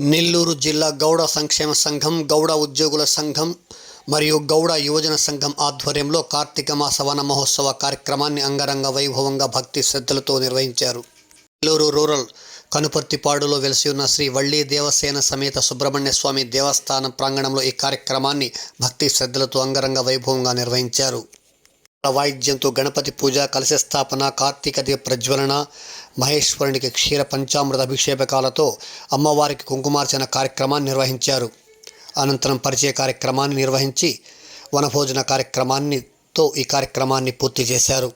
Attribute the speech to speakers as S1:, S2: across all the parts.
S1: నెల్లూరు జిల్లా గౌడ సంక్షేమ సంఘం గౌడ ఉద్యోగుల సంఘం మరియు గౌడ యువజన సంఘం ఆధ్వర్యంలో కార్తీక మాస వన మహోత్సవ కార్యక్రమాన్ని అంగరంగ వైభవంగా భక్తి శ్రద్ధలతో నిర్వహించారు. నెల్లూరు రూరల్ కనుపర్తిపాడులో వెలిసి ఉన్న శ్రీ వళ్ళీ దేవసేన సమేత సుబ్రహ్మణ్య స్వామి దేవస్థానం ప్రాంగణంలో ఈ కార్యక్రమాన్ని భక్తి శ్రద్ధలతో అంగరంగ వైభవంగా నిర్వహించారు. వాయిద్యంతో గణపతి పూజ కలశ స్థాపన కార్తీక దీప ప్రజ్వలన మహేశ్వరునికి క్షీర పంచామృత అభిషేపకాలతో అమ్మవారికి కుంకుమార్చన కార్యక్రమాన్ని నిర్వహించారు. అనంతరం పరిచయ కార్యక్రమాన్ని నిర్వహించి వనభోజన కార్యక్రమాన్నితో ఈ కార్యక్రమాన్ని పూర్తి చేశారు.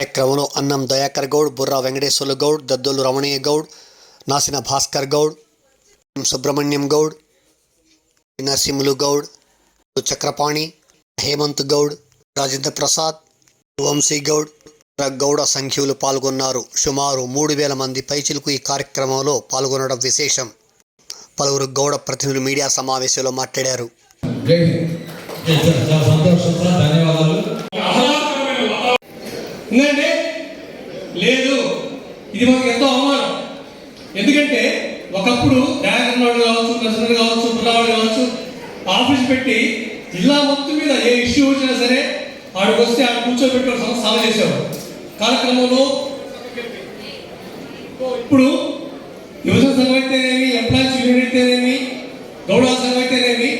S1: కార్యక్రమంలో అన్నం దయాకర్ గౌడ్ బుర్రా వెంకటేశ్వర్లు గౌడ్ దద్దోలు రమణీయ గౌడ్ నాసిన భాస్కర్ గౌడ్ సుబ్రహ్మణ్యం గౌడ్ నరసింహులు గౌడ్ చక్రపాణి హేమంత్ గౌడ్ రాజేంద్ర ప్రసాద్ వంశీ గౌడ్ గౌడ సంఖ్యులు పాల్గొన్నారు. సుమారు మూడు వేల మంది పైచిలకు ఈ కార్యక్రమంలో పాల్గొనడం విశేషం. పలువురు గౌడ ప్రతినిధులు మీడియా సమావేశంలో మాట్లాడారు.
S2: లేదు. ఇది మాకు ఎంతో అవమానం. ఎందుకంటే ఒకప్పుడు డ్యాగన్ డైరెక్టర్ కావచ్చు ప్రెసిడెంట్ కావచ్చు పిల్లవాడు కావచ్చు ఆఫీస్ పెట్టి జిల్లా మొత్తం మీద ఏ ఇష్యూ వచ్చినా సరే ఆడికి వస్తే ఆడ కూర్చోబెట్టి ఒక సాల్వ్ చేసేవాడు కార్యక్రమంలో ఇప్పుడు యువజన సంఘం అయితేనేమి ఎంప్లాయీస్ యూనియన్ అయితేనేమి గౌడ సంఘం అయితేనేమి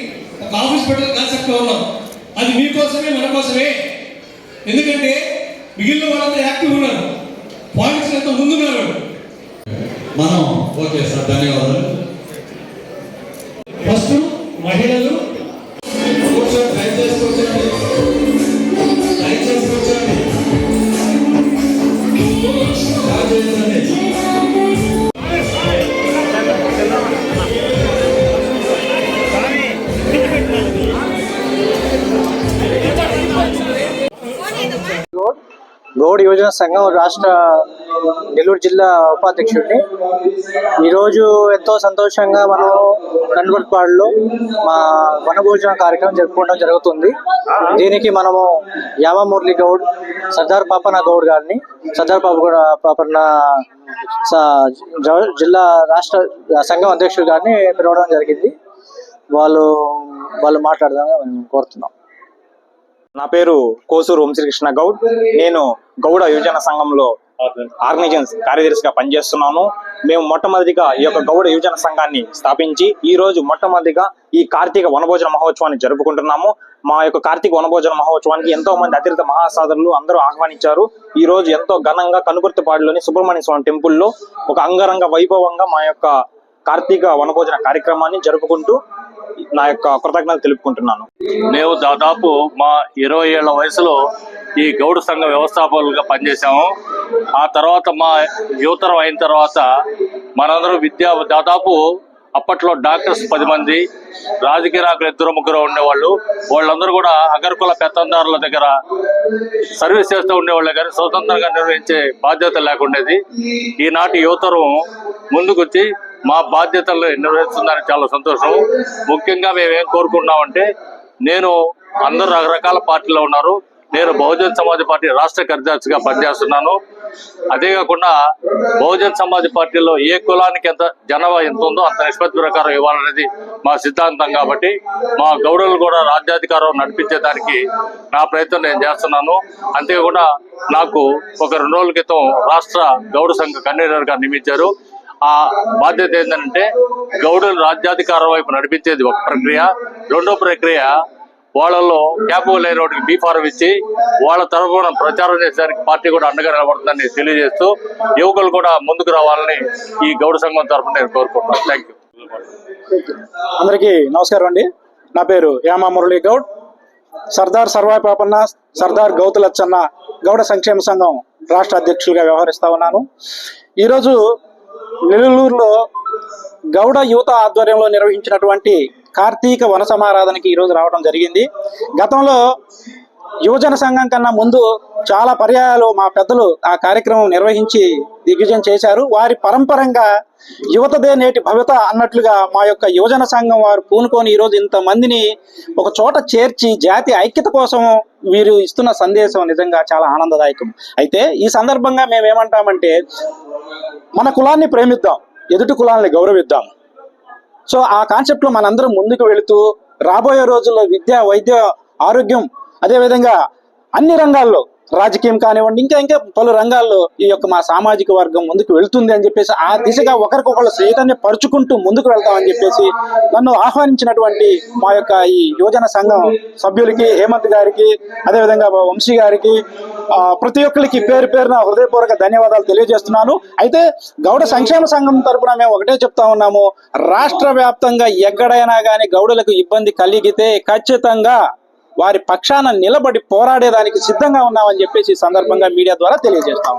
S2: ఒక ఆఫీస్ పెట్టడం కాన్సెప్ట్ ఉన్నాం. అది మీకోసమే మన కోసమే. ఎందుకంటే మిగిలిన వాళ్ళంతా యాక్టివ్ ఉన్నారు. పాలిటిక్స్ అంతా ముందున్నారు.
S3: మనం ఓకే సార్ ధన్యవాదాలు.
S2: ఫస్ట్ మహిళలు
S3: కూర్చోండి.
S4: గౌడ్ గౌడ్ యువజన సంఘం రాష్ట్ర నెల్లూరు జిల్లా ఉపాధ్యక్షుడిని. ఈరోజు ఎంతో సంతోషంగా మనం కన్వర్పాడులో మా వనభోజన కార్యక్రమం జరుపుకోవడం జరుగుతుంది. దీనికి మనము యామ మురళి గౌడ్ సర్దార్ పాపన గౌడ్ గారిని సర్దార్ పాప పాపన్న జిల్లా రాష్ట్ర సంఘం అధ్యక్షుడు గారిని పిలవడం జరిగింది. వాళ్ళు వాళ్ళు మాట్లాడదామని మేము కోరుతున్నాం.
S5: నా పేరు కోసూరు వంశీకృష్ణ గౌడ్. నేను గౌడ యువజన సంఘంలో ఆర్గనైజేషన్ కార్యదర్శిగా పనిచేస్తున్నాను. మేము మొట్టమొదటిగా ఈ యొక్క గౌడ యువజన సంఘాన్ని స్థాపించి ఈ రోజు మొట్టమొదటిగా ఈ కార్తీక వనభోజన మహోత్సవాన్ని జరుపుకుంటున్నాము. మా యొక్క కార్తీక వనభోజన మహోత్సవానికి ఎంతో మంది అతిరిక్త మహాసాధనలు అందరూ ఆహ్వానించారు. ఈ రోజు ఎంతో ఘనంగా కనుగుర్తిపాడులోని సుబ్రహ్మణ్య స్వామి టెంపుల్లో ఒక అంగరంగ వైభవంగా మా యొక్క కార్తీక వనభోజన కార్యక్రమాన్ని జరుపుకుంటూ నా యొక్క కృతజ్ఞతలు తెలుపుకుంటున్నాను.
S6: మేము దాదాపు మా ఇరవై ఏళ్ళ వయసులో ఈ గౌడ సంఘ వ్యవస్థాపకులుగా పనిచేశాము. ఆ తర్వాత మా యువతరం అయిన తర్వాత మనందరూ విద్యా దాదాపు అప్పట్లో డాక్టర్స్ పది మంది రాజకీయ నాయకులు ఇద్దరు ముగ్గురు ఉండేవాళ్ళు. వాళ్ళందరూ కూడా అగర్కుల పెత్తందారుల దగ్గర సర్వీస్ చేస్తూ ఉండేవాళ్ళే కానీ స్వతంత్రంగా నిర్వహించే బాధ్యత లేకుండేది. ఈనాటి యువతరం ముందుకొచ్చి మా బాధ్యతలు నిర్వహిస్తుందని చాలా సంతోషం. ముఖ్యంగా మేము ఏం కోరుకుంటున్నామంటే నేను అందరు రకరకాల పార్టీలో ఉన్నారు. నేను బహుజన్ సమాజ్ పార్టీ రాష్ట్ర కార్యదర్శిగా పనిచేస్తున్నాను. అదే కాకుండా బహుజన్ సమాజ్ పార్టీలో ఏ కులానికి ఎంత జనాభా ఎంత ఉందో అంత నిష్పత్తి ప్రకారం ఇవ్వాలనేది మా సిద్ధాంతం కాబట్టి మా గౌరవులు కూడా రాజ్యాధికారం నడిపించేదానికి నా ప్రయత్నం నేను చేస్తున్నాను. అంతేకాకుండా నాకు ఒక రెండు రోజుల క్రితం రాష్ట్ర గౌడ సంఘ కన్వీనర్గా నియమించారు. ఆ బాధ్యత ఏంటంటే గౌడులు రాజ్యాధికారం వైపు నడిపించేది ఒక ప్రక్రియ. రెండో ప్రక్రియ వాళ్ళలో క్యాపబుల్ అయిన వాటికి బీ ఇచ్చి వాళ్ళ తరఫున ప్రచారం చేసేదానికి పార్టీ కూడా అండగా నిలబడుతుందని తెలియజేస్తూ యువకులు కూడా ముందుకు రావాలని ఈ గౌడ సంఘం తరఫున నేను కోరుకుంటున్నాను. థ్యాంక్ యూ
S4: అందరికీ నమస్కారం అండి. నా పేరు యామా మురళీ గౌడ్. సర్దార్ సర్వాయి పాపన్న సర్దార్ గౌతులచ్చన్న గౌడ సంక్షేమ సంఘం రాష్ట్ర అధ్యక్షులుగా వ్యవహరిస్తా ఉన్నాను. ఈరోజు నెల్లూరులో గౌడ యువత ఆధ్వర్యంలో నిర్వహించినటువంటి కార్తీక వన సమారాధనకి ఈరోజు రావడం జరిగింది. గతంలో యువజన సంఘం కన్నా ముందు చాలా పర్యాయాలు మా పెద్దలు ఆ కార్యక్రమం నిర్వహించి దిగ్విజయం చేశారు. వారి పరంపరంగా యువతదే నేటి భవిత అన్నట్లుగా మా యొక్క యువజన సంఘం వారు పూనుకొని ఈరోజు ఇంతమందిని ఒక చోట చేర్చి జాతి ఐక్యత కోసం మీరు ఇస్తున్న సందేశం నిజంగా చాలా ఆనందదాయకం. అయితే ఈ సందర్భంగా మేము ఏమంటామంటే మన కులాన్ని ప్రేమిద్దాం ఎదుటి కులాన్ని గౌరవిద్దాం. సో ఆ కాన్సెప్ట్లో మనందరం ముందుకు వెళుతూ రాబోయే రోజుల్లో విద్య వైద్య ఆరోగ్యం అదేవిధంగా అన్ని రంగాల్లో రాజకీయం కానివ్వండి ఇంకా ఇంకా పలు రంగాల్లో ఈ యొక్క మా సామాజిక వర్గం ముందుకు వెళ్తుంది అని చెప్పేసి ఆ దిశగా ఒకరికొకరు చైతన్య పరుచుకుంటూ ముందుకు వెళ్తామని చెప్పేసి నన్ను ఆహ్వానించినటువంటి మా యొక్క ఈ యువజన సంఘం సభ్యులకి హేమంత్ గారికి అదేవిధంగా వంశీ గారికి ప్రతి ఒక్కరికి పేరు పేరున హృదయపూర్వక ధన్యవాదాలు తెలియజేస్తున్నాను. అయితే గౌడ సంక్షేమ సంఘం తరపున మేము ఒకటే చెప్తా ఉన్నాము. రాష్ట్ర వ్యాప్తంగా ఎక్కడైనా కానీ గౌడలకు ఇబ్బంది కలిగితే ఖచ్చితంగా వారి పక్షాన నిలబడి పోరాడేదానికి సిద్ధంగా ఉన్నామని చెప్పేసి సందర్భంగా మీడియా ద్వారా తెలియజేస్తాం.